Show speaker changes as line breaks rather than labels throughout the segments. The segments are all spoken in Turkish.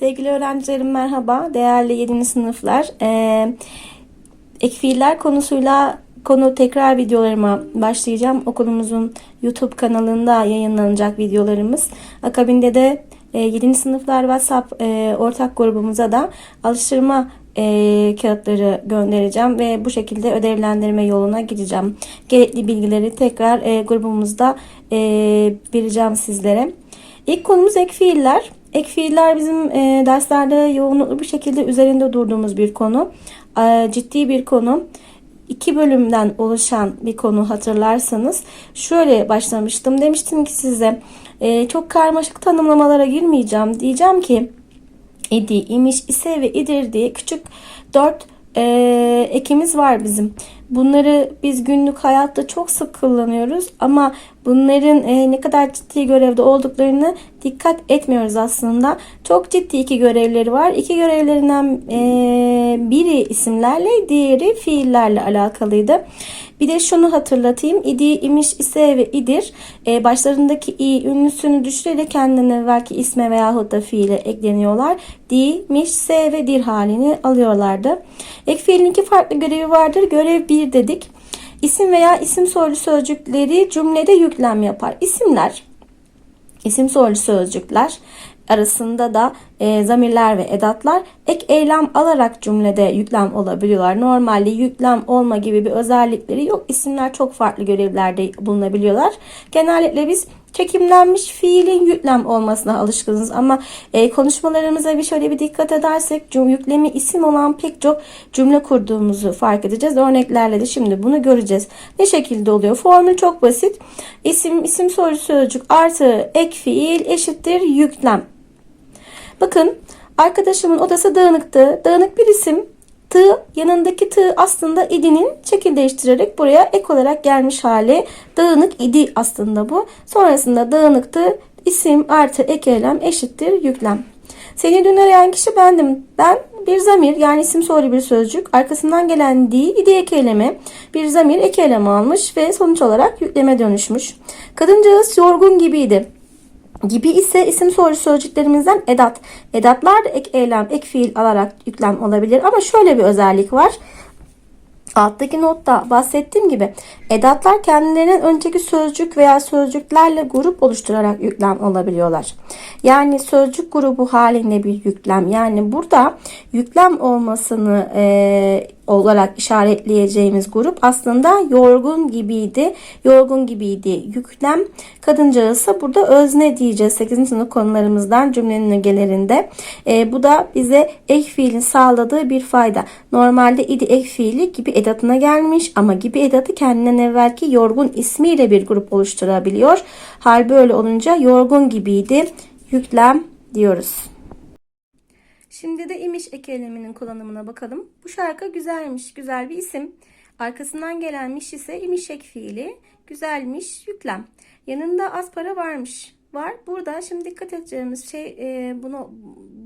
Sevgili öğrencilerim merhaba. Değerli 7. sınıflar. Ee, ek fiiller konusuyla konu tekrar videolarıma başlayacağım. Okulumuzun YouTube kanalında yayınlanacak videolarımız. Akabinde de e, 7. sınıflar WhatsApp e, ortak grubumuza da alıştırma e, kağıtları göndereceğim ve bu şekilde ödevlendirme yoluna gideceğim. Gerekli bilgileri tekrar e, grubumuzda e, vereceğim sizlere. İlk konumuz ek fiiller. Ek fiiller bizim e, derslerde yoğunluklu bir şekilde üzerinde durduğumuz bir konu. E, ciddi bir konu. İki bölümden oluşan bir konu hatırlarsanız şöyle başlamıştım. Demiştim ki size e, çok karmaşık tanımlamalara girmeyeceğim. Diyeceğim ki idi, imiş, ise ve idir diye küçük dört e, ekimiz var bizim. Bunları biz günlük hayatta çok sık kullanıyoruz ama bunların e, ne kadar ciddi görevde olduklarını dikkat etmiyoruz aslında. Çok ciddi iki görevleri var. İki görevlerinden e, biri isimlerle, diğeri fiillerle alakalıydı. Bir de şunu hatırlatayım. İdi, imiş, ise ve idir e, başlarındaki i ünlüsünü düşürerek kendinden evvelki isme veyahut da fiile ekleniyorlar. Di, miş, se ve dir halini alıyorlardı. Ek fiilin iki farklı görevi vardır. Görev bir dedik. İsim veya isim soylu sözcükleri cümlede yüklem yapar. İsimler, isim soylu sözcükler arasında da e, zamirler ve edatlar ek eylem alarak cümlede yüklem olabiliyorlar. Normalde yüklem olma gibi bir özellikleri yok. İsimler çok farklı görevlerde bulunabiliyorlar. Genellikle biz çekimlenmiş fiilin yüklem olmasına alışkınız ama e, konuşmalarımıza bir şöyle bir dikkat edersek cüm yüklemi isim olan pek çok cümle kurduğumuzu fark edeceğiz. Örneklerle de şimdi bunu göreceğiz. Ne şekilde oluyor? Formül çok basit. İsim, isim soru sözcük artı ek fiil eşittir yüklem. Bakın arkadaşımın odası dağınıktı. Dağınık bir isim. Tı yanındaki tı aslında idinin şekil değiştirerek buraya ek olarak gelmiş hali. Dağınık idi aslında bu. Sonrasında dağınıktı. isim artı ek eylem eşittir yüklem. Seni dün arayan kişi bendim. Ben bir zamir yani isim soru bir sözcük. Arkasından gelen di, idi ek eylemi. Bir zamir ek eylemi almış ve sonuç olarak yükleme dönüşmüş. Kadıncağız yorgun gibiydi gibi ise isim soru sözcüklerimizden edat. Edatlar da ek eylem, ek fiil alarak yüklem olabilir. Ama şöyle bir özellik var. Alttaki notta bahsettiğim gibi edatlar kendilerinden önceki sözcük veya sözcüklerle grup oluşturarak yüklem olabiliyorlar. Yani sözcük grubu halinde bir yüklem. Yani burada yüklem olmasını e, olarak işaretleyeceğimiz grup aslında yorgun gibiydi. Yorgun gibiydi. Yüklem kadıncağızsa burada özne diyeceğiz 8. sınıf konularımızdan cümlenin ögelerinde. E, bu da bize ek fiilin sağladığı bir fayda. Normalde idi ek fiili gibi edatına gelmiş ama gibi edatı kendinden evvelki yorgun ismiyle bir grup oluşturabiliyor. Hal böyle olunca yorgun gibiydi. Yüklem diyoruz. Şimdi de imiş ek kullanımına bakalım. Bu şarkı güzelmiş, güzel bir isim. Arkasından gelenmiş ise imiş ek fiili. Güzelmiş, yüklem. Yanında az para varmış. Var. Burada şimdi dikkat edeceğimiz şey e, bunu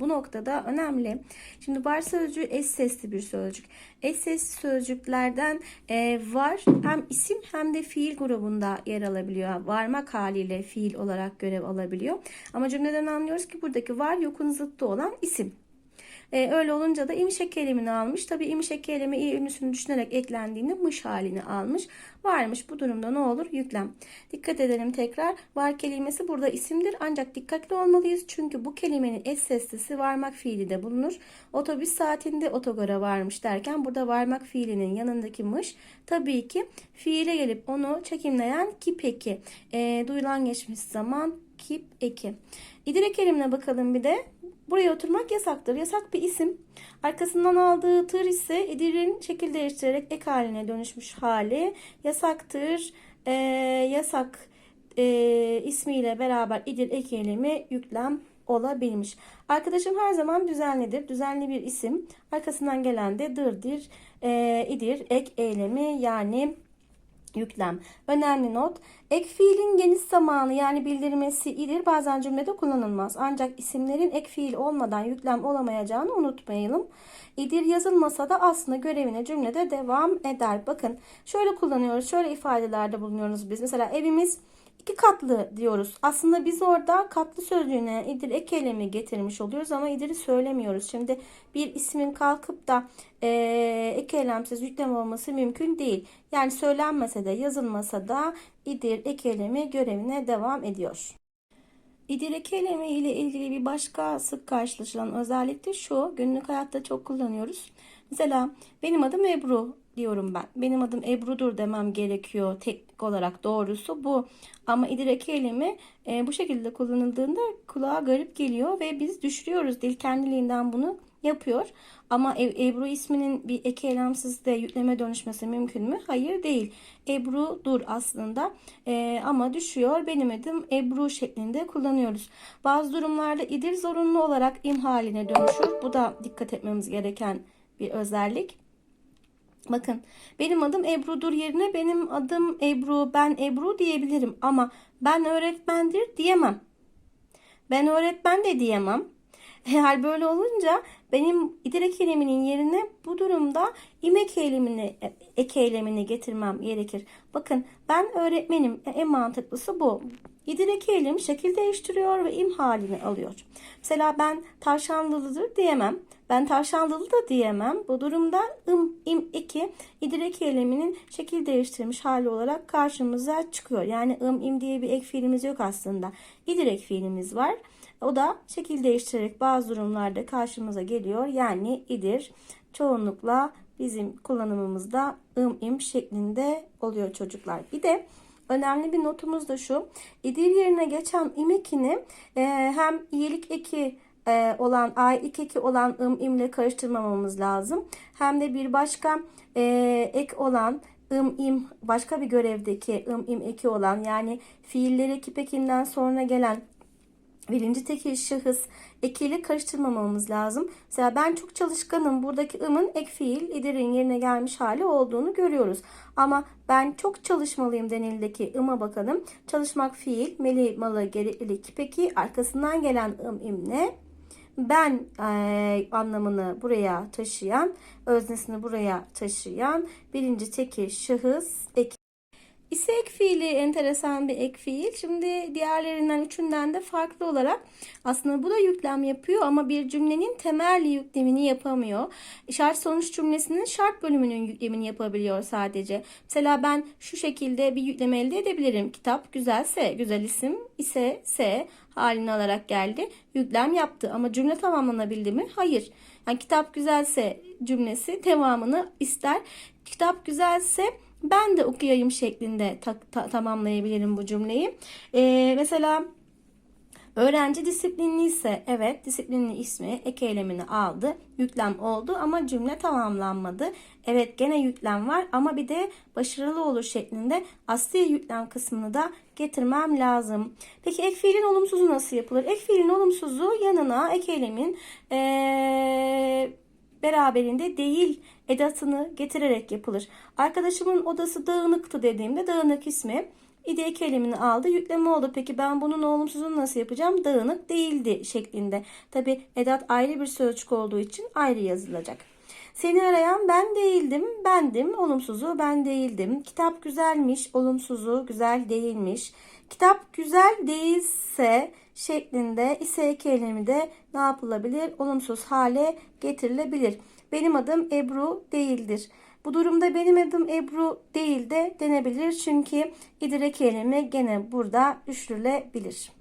bu noktada önemli. Şimdi var sözcüğü eş sesli bir sözcük. Eş sesli sözcüklerden e, var hem isim hem de fiil grubunda yer alabiliyor. Varmak haliyle fiil olarak görev alabiliyor. Ama cümleden anlıyoruz ki buradaki var yokun zıttı olan isim. E, öyle olunca da imiş ek kelimini almış. Tabii imiş ek kelime i ünlüsünü düşünerek eklendiğinde mış halini almış. Varmış bu durumda ne olur? Yüklem. Dikkat edelim tekrar. Var kelimesi burada isimdir ancak dikkatli olmalıyız. Çünkü bu kelimenin eş seslisi varmak fiili de bulunur. Otobüs saatinde otogara varmış derken burada varmak fiilinin yanındaki mış tabii ki fiile gelip onu çekimleyen kip eki. E, duyulan geçmiş zaman kip eki. İdirek elimine bakalım bir de. Buraya oturmak yasaktır. Yasak bir isim. Arkasından aldığı tır ise idirin şekil değiştirerek ek haline dönüşmüş hali. Yasaktır. Ee, yasak e, ismiyle beraber idir ek eylemi yüklem olabilmiş. Arkadaşım her zaman düzenlidir. Düzenli bir isim. Arkasından gelen de dırdır, e, idir, ek eylemi yani yüklem. Önemli not. Ek fiilin geniş zamanı yani bildirmesi idir bazen cümlede kullanılmaz. Ancak isimlerin ek fiil olmadan yüklem olamayacağını unutmayalım. İdir yazılmasa da aslında görevine cümlede devam eder. Bakın şöyle kullanıyoruz. Şöyle ifadelerde bulunuyoruz biz. Mesela evimiz iki katlı diyoruz. Aslında biz orada katlı sözcüğüne idir ek eylemi getirmiş oluyoruz ama idiri söylemiyoruz. Şimdi bir ismin kalkıp da e, ek yüklem olması mümkün değil. Yani söylenmese de yazılmasa da idir ek eylemi görevine devam ediyor. İdirek eylemi ile ilgili bir başka sık karşılaşılan özellik de şu. Günlük hayatta çok kullanıyoruz. Mesela benim adım Ebru diyorum ben. Benim adım Ebru'dur demem gerekiyor. Teknik olarak doğrusu bu. Ama idirek eylemi e, bu şekilde kullanıldığında kulağa garip geliyor ve biz düşürüyoruz. Dil kendiliğinden bunu yapıyor. Ama E- Ebru isminin bir eki eylemsiz de yükleme dönüşmesi mümkün mü? Hayır değil. Ebru'dur aslında Ee, ama düşüyor. Benim adım Ebru şeklinde kullanıyoruz. Bazı durumlarda idir zorunlu olarak im haline dönüşür. Bu da dikkat etmemiz gereken bir özellik. Bakın benim adım Ebru'dur yerine benim adım Ebru, ben Ebru diyebilirim ama ben öğretmendir diyemem. Ben öğretmen de diyemem. Hal böyle olunca benim idirek eyleminin yerine bu durumda imek eylemini, ek eylemini getirmem gerekir. Bakın ben öğretmenim. En mantıklısı bu. İdirek eylem şekil değiştiriyor ve im halini alıyor. Mesela ben tavşanlıdır diyemem. Ben tavşanlılı da diyemem. Bu durumda ım, im, iki idirek eyleminin şekil değiştirmiş hali olarak karşımıza çıkıyor. Yani ım, im diye bir ek fiilimiz yok aslında. İdirek fiilimiz var. O da şekil değiştirerek bazı durumlarda karşımıza geliyor. Yani idir çoğunlukla bizim kullanımımızda ım im şeklinde oluyor çocuklar. Bir de önemli bir notumuz da şu. İdir yerine geçen im ekini e, hem iyilik eki e, olan aylık eki olan ım imle karıştırmamamız lazım. Hem de bir başka e, ek olan ım im başka bir görevdeki ım im eki olan yani fiilleri ekip ekinden sonra gelen birinci tekil şahıs ekiyle karıştırmamamız lazım. Mesela ben çok çalışkanım. Buradaki ımın ek fiil idirin yerine gelmiş hali olduğunu görüyoruz. Ama ben çok çalışmalıyım denildeki ıma bakalım. Çalışmak fiil, meli, malı, gereklilik. Peki arkasından gelen ım im ne? Ben e, anlamını buraya taşıyan, öznesini buraya taşıyan birinci tekil şahıs eki. İse ek fiili enteresan bir ek fiil. Şimdi diğerlerinden üçünden de farklı olarak aslında bu da yüklem yapıyor ama bir cümlenin temel yüklemini yapamıyor. Şart sonuç cümlesinin şart bölümünün yüklemini yapabiliyor sadece. Mesela ben şu şekilde bir yükleme elde edebilirim. Kitap güzelse, güzel isim ise se halini alarak geldi. Yüklem yaptı ama cümle tamamlanabildi mi? Hayır. Yani kitap güzelse cümlesi devamını ister. Kitap güzelse ben de okuyayım şeklinde ta- ta- tamamlayabilirim bu cümleyi. Ee, mesela öğrenci disiplinli ise evet disiplinli ismi ek eylemini aldı. Yüklem oldu ama cümle tamamlanmadı. Evet gene yüklem var ama bir de başarılı olur şeklinde asli yüklem kısmını da getirmem lazım. Peki ek fiilin olumsuzu nasıl yapılır? Ek fiilin olumsuzu yanına ek eylemin ee, beraberinde değil edatını getirerek yapılır. Arkadaşımın odası dağınıktı dediğimde dağınık ismi ide ek elemini aldı. Yükleme oldu. Peki ben bunun olumsuzunu nasıl yapacağım? Dağınık değildi şeklinde. Tabi edat ayrı bir sözcük olduğu için ayrı yazılacak. Seni arayan ben değildim, bendim. Olumsuzu ben değildim. Kitap güzelmiş, olumsuzu güzel değilmiş. Kitap güzel değilse şeklinde ise eylemi de ne yapılabilir? Olumsuz hale getirilebilir. Benim adım Ebru değildir. Bu durumda benim adım Ebru değil de denebilir. Çünkü idirek eylemi gene burada düşürülebilir.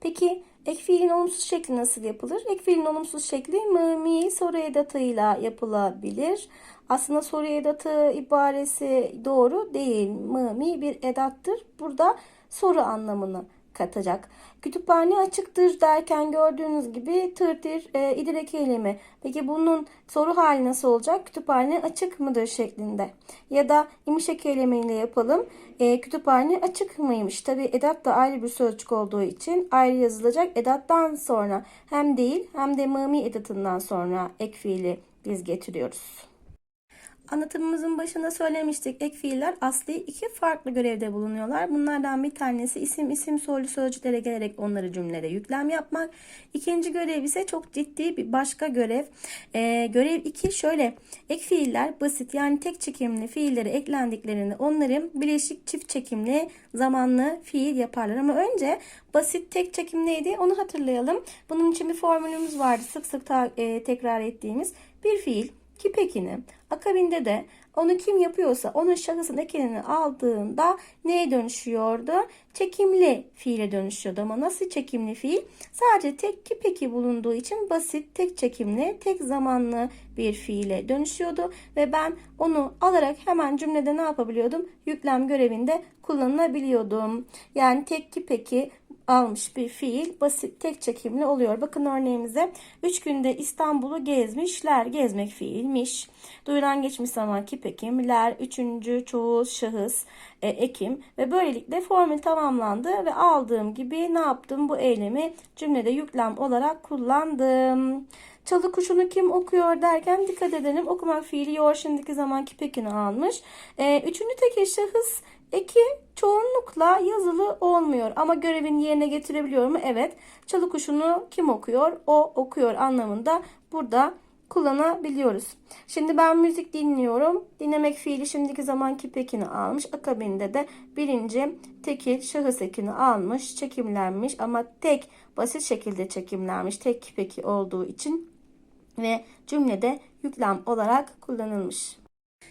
Peki ek fiilin olumsuz şekli nasıl yapılır? Ek fiilin olumsuz şekli mı, mi, soru edatıyla yapılabilir. Aslında soru edatı ibaresi doğru değil. Mı, mi bir edattır. Burada soru anlamını katacak. Kütüphane açıktır derken gördüğünüz gibi tırtır e, idirek eylemi. Peki bunun soru hali nasıl olacak? Kütüphane açık mıdır şeklinde. Ya da imişek eylemiyle yapalım. E, kütüphane açık mıymış? Tabi edat da ayrı bir sözcük olduğu için ayrı yazılacak. Edattan sonra hem değil hem de mımi edatından sonra ek fiili biz getiriyoruz. Anlatımımızın başında söylemiştik. Ek fiiller asli iki farklı görevde bulunuyorlar. Bunlardan bir tanesi isim isim soylu sözcüklere gelerek onları cümlede yüklem yapmak. İkinci görev ise çok ciddi bir başka görev. Ee, görev 2 şöyle. Ek fiiller basit yani tek çekimli fiilleri eklendiklerinde onların bileşik çift çekimli zamanlı fiil yaparlar. Ama önce basit tek çekim neydi onu hatırlayalım. Bunun için bir formülümüz vardı sık sık ta- e, tekrar ettiğimiz. Bir fiil ki pekini akabinde de onu kim yapıyorsa onun şahısın ekini aldığında neye dönüşüyordu? Çekimli fiile dönüşüyordu ama nasıl çekimli fiil? Sadece tek ki peki bulunduğu için basit tek çekimli tek zamanlı bir fiile dönüşüyordu ve ben onu alarak hemen cümlede ne yapabiliyordum? Yüklem görevinde kullanılabiliyordum. Yani tek ki peki almış bir fiil basit tek çekimli oluyor. Bakın örneğimize 3 günde İstanbul'u gezmişler. Gezmek fiilmiş. Duyulan geçmiş zaman ki pekimler. Üçüncü çoğul şahıs e, ekim ve böylelikle formül tamamlandı ve aldığım gibi ne yaptım? Bu eylemi cümlede yüklem olarak kullandım. Çalı kuşunu kim okuyor derken dikkat edelim. Okumak fiili yor şimdiki zamanki pekini almış. E, üçüncü tekil şahıs eki çoğunlukla yazılı olmuyor ama görevini yerine getirebiliyor mu? Evet. Çalı kuşunu kim okuyor? O okuyor anlamında burada kullanabiliyoruz. Şimdi ben müzik dinliyorum. Dinlemek fiili şimdiki zamanki pekini almış. Akabinde de birinci tekil şahıs ekini almış, çekimlenmiş ama tek basit şekilde çekimlenmiş. Tek peki olduğu için ve cümlede yüklem olarak kullanılmış.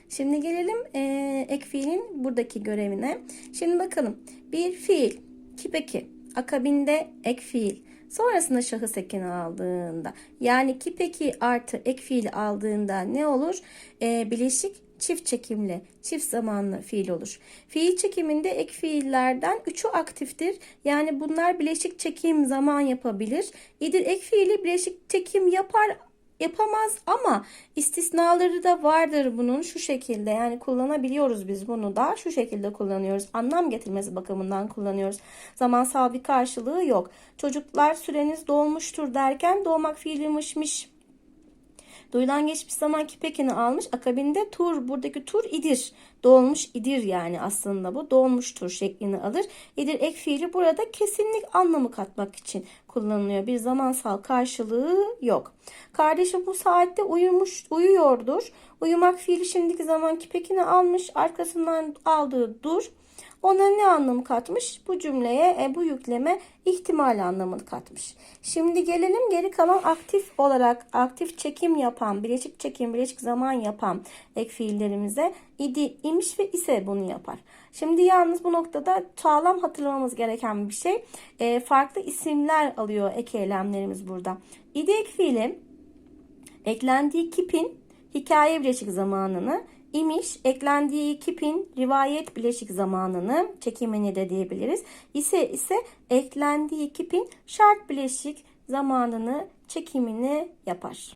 Şimdi gelelim e, ek fiilin buradaki görevine. Şimdi bakalım bir fiil ki peki akabinde ek fiil sonrasında şahıs ekini aldığında yani ki peki artı ek fiil aldığında ne olur? E, bileşik çift çekimli, çift zamanlı fiil olur. Fiil çekiminde ek fiillerden üçü aktiftir. Yani bunlar bileşik çekim zaman yapabilir. İdir ek fiili bileşik çekim yapar yapamaz ama istisnaları da vardır bunun şu şekilde yani kullanabiliyoruz biz bunu da şu şekilde kullanıyoruz anlam getirmesi bakımından kullanıyoruz zamansal bir karşılığı yok çocuklar süreniz dolmuştur derken doğmak fiilimişmiş Duyulan geçmiş zaman kipekini almış. Akabinde tur buradaki tur idir. Dolmuş idir yani aslında bu. Dolmuştur şeklini alır. İdir ek fiili burada kesinlik anlamı katmak için kullanılıyor. Bir zamansal karşılığı yok. Kardeşi bu saatte uyumuş, uyuyordur. Uyumak fiili şimdiki zaman kipekini almış. Arkasından aldığı dur. Ona ne anlamı katmış? Bu cümleye, e, bu yükleme ihtimal anlamını katmış. Şimdi gelelim geri kalan aktif olarak aktif çekim yapan, bileşik çekim, bileşik zaman yapan ek fiillerimize idi, imiş ve ise bunu yapar. Şimdi yalnız bu noktada sağlam hatırlamamız gereken bir şey. E, farklı isimler alıyor ek eylemlerimiz burada. İdi ek fiili eklendiği kipin hikaye bileşik zamanını imiş eklendiği kipin rivayet bileşik zamanını çekimini de diyebiliriz. İse ise eklendiği kipin şart bileşik zamanını çekimini yapar.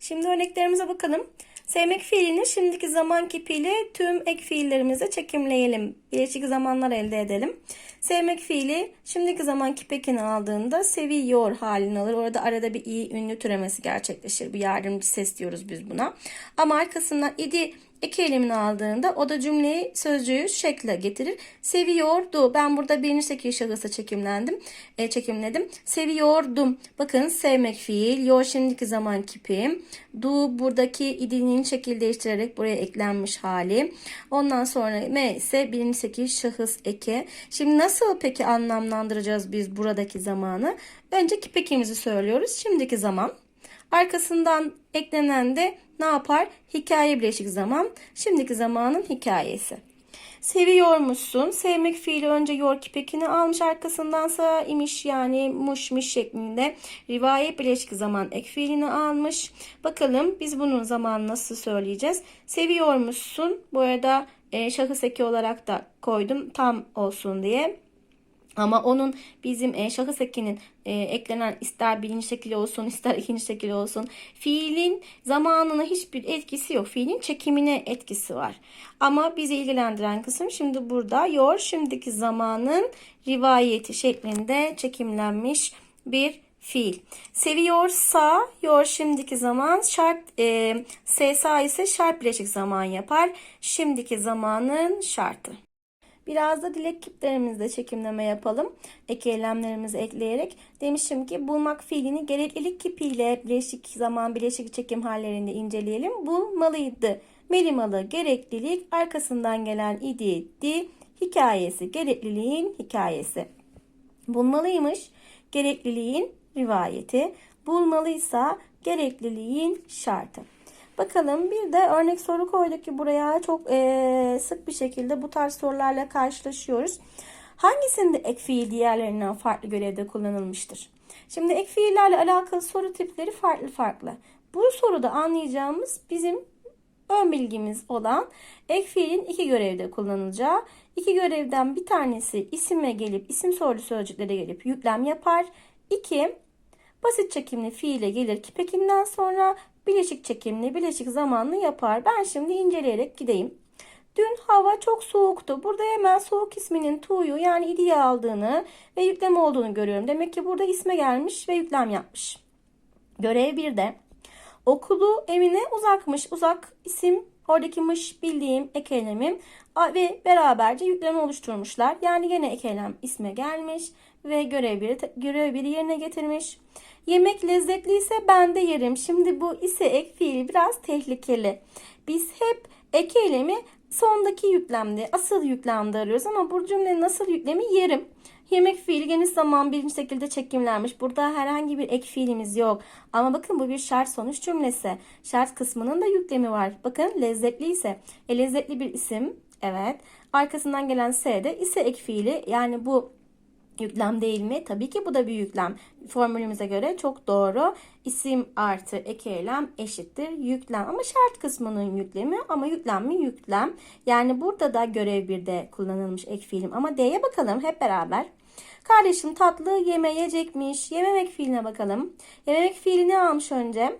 Şimdi örneklerimize bakalım. Sevmek fiilini şimdiki zaman kipiyle tüm ek fiillerimize çekimleyelim. Bileşik zamanlar elde edelim. Sevmek fiili şimdiki zaman kipekini aldığında seviyor halini alır. Orada arada bir i ünlü türemesi gerçekleşir. Bir yardımcı ses diyoruz biz buna. Ama arkasından idi iki eylemini aldığında o da cümleyi sözcüğü şekle getirir. Seviyordu. Ben burada birinci tekil şahısa çekimlendim. E, çekimledim. Seviyordum. Bakın sevmek fiil. Yor şimdiki zaman kipi. Du buradaki idinin şekil değiştirerek buraya eklenmiş hali. Ondan sonra me ise birinci tekil şahıs eki. Şimdi nasıl peki anlamlandıracağız biz buradaki zamanı? Önce kipekimizi söylüyoruz. Şimdiki zaman. Arkasından eklenen de ne yapar? Hikaye bileşik zaman. Şimdiki zamanın hikayesi. Seviyormuşsun. Sevmek fiili önce yor kipekini almış arkasındansa imiş yani muşmiş şeklinde rivayet bileşik zaman ek fiilini almış. Bakalım biz bunun zamanı nasıl söyleyeceğiz? Seviyormuşsun. Bu arada e, şahıs eki olarak da koydum tam olsun diye. Ama onun bizim e, şahıs ekinin e, eklenen ister birinci şekli olsun ister ikinci şekli olsun fiilin zamanına hiçbir etkisi yok. Fiilin çekimine etkisi var. Ama bizi ilgilendiren kısım şimdi burada yor şimdiki zamanın rivayeti şeklinde çekimlenmiş bir fiil. Seviyorsa yor şimdiki zaman şart e, SSA ise şart bileşik zaman yapar. Şimdiki zamanın şartı. Biraz da dilek kiplerimizde çekimleme yapalım. Ek eylemlerimizi ekleyerek. Demişim ki bulmak fiilini gereklilik kipiyle bileşik zaman bileşik çekim hallerinde inceleyelim. Bulmalıydı. Melimalı gereklilik arkasından gelen idi di hikayesi gerekliliğin hikayesi. Bulmalıymış gerekliliğin rivayeti. Bulmalıysa gerekliliğin şartı. Bakalım bir de örnek soru koyduk ki buraya çok eee, sık bir şekilde bu tarz sorularla karşılaşıyoruz. Hangisinde ek fiil diğerlerinden farklı görevde kullanılmıştır? Şimdi ek fiillerle alakalı soru tipleri farklı farklı. Bu soruda anlayacağımız bizim ön bilgimiz olan ek fiilin iki görevde kullanılacağı. İki görevden bir tanesi isime gelip isim soru sözcüklere gelip yüklem yapar. İki basit çekimli fiile gelir ki pekinden sonra bileşik çekimli bileşik zamanlı yapar. Ben şimdi inceleyerek gideyim. Dün hava çok soğuktu. Burada hemen soğuk isminin tu'yu yani idiyi aldığını ve yüklem olduğunu görüyorum. Demek ki burada isme gelmiş ve yüklem yapmış. Görev 1'de okulu evine uzakmış. Uzak isim oradaki mış bildiğim ek ve beraberce yüklemi oluşturmuşlar. Yani yine ek isme gelmiş ve görev biri, görev biri yerine getirmiş. Yemek lezzetliyse ben de yerim. Şimdi bu ise ek fiili biraz tehlikeli. Biz hep ek eylemi sondaki yüklemde, asıl yüklemde arıyoruz ama bu cümlenin asıl yüklemi yerim. Yemek fiili geniş zaman birinci şekilde çekimlenmiş. Burada herhangi bir ek fiilimiz yok. Ama bakın bu bir şart sonuç cümlesi. Şart kısmının da yüklemi var. Bakın lezzetli ise. E, lezzetli bir isim. Evet. Arkasından gelen S de ise ek fiili. Yani bu Yüklem değil mi? Tabii ki bu da bir yüklem. Formülümüze göre çok doğru. İsim artı ek eylem eşittir yüklem. Ama şart kısmının yüklemi ama yüklem mi? Yüklem. Yani burada da görev birde kullanılmış ek fiilim. Ama D'ye bakalım hep beraber. Kardeşim tatlı yemeyecekmiş. Yememek fiiline bakalım. Yememek fiilini almış önce.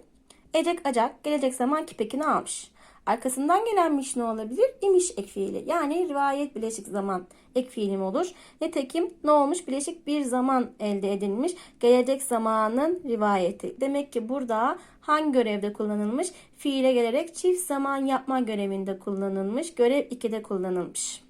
Ecek acak gelecek zaman kipekini almış. Arkasından gelenmiş ne olabilir? İmiş ek fiili. Yani rivayet bileşik zaman ek fiilim olur. Nitekim ne olmuş? Bileşik bir zaman elde edilmiş. Gelecek zamanın rivayeti. Demek ki burada hangi görevde kullanılmış? Fiile gelerek çift zaman yapma görevinde kullanılmış. Görev 2'de kullanılmış.